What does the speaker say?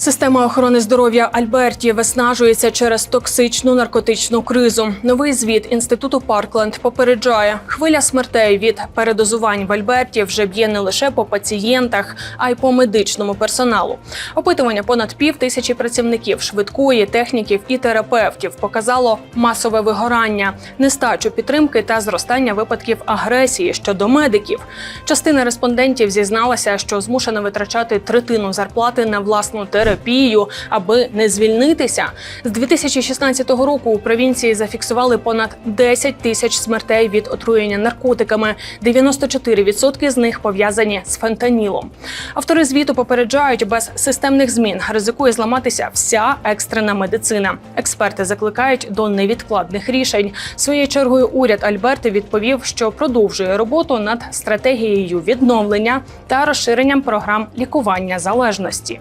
Система охорони здоров'я Альберті виснажується через токсичну наркотичну кризу. Новий звіт інституту Паркленд попереджає, хвиля смертей від передозувань в Альберті вже б'є не лише по пацієнтах, а й по медичному персоналу. Опитування понад пів тисячі працівників швидкої, техніків і терапевтів показало масове вигорання, нестачу підтримки та зростання випадків агресії щодо медиків. Частина респондентів зізналася, що змушена витрачати третину зарплати на власну терапію, аби не звільнитися. З 2016 року у провінції зафіксували понад 10 тисяч смертей від отруєння наркотиками. 94% з них пов'язані з фентанілом. Автори звіту попереджають, без системних змін ризикує зламатися вся екстрена медицина. Експерти закликають до невідкладних рішень. Своєю чергою уряд Альберти відповів, що продовжує роботу над стратегією відновлення та розширенням програм лікування залежності.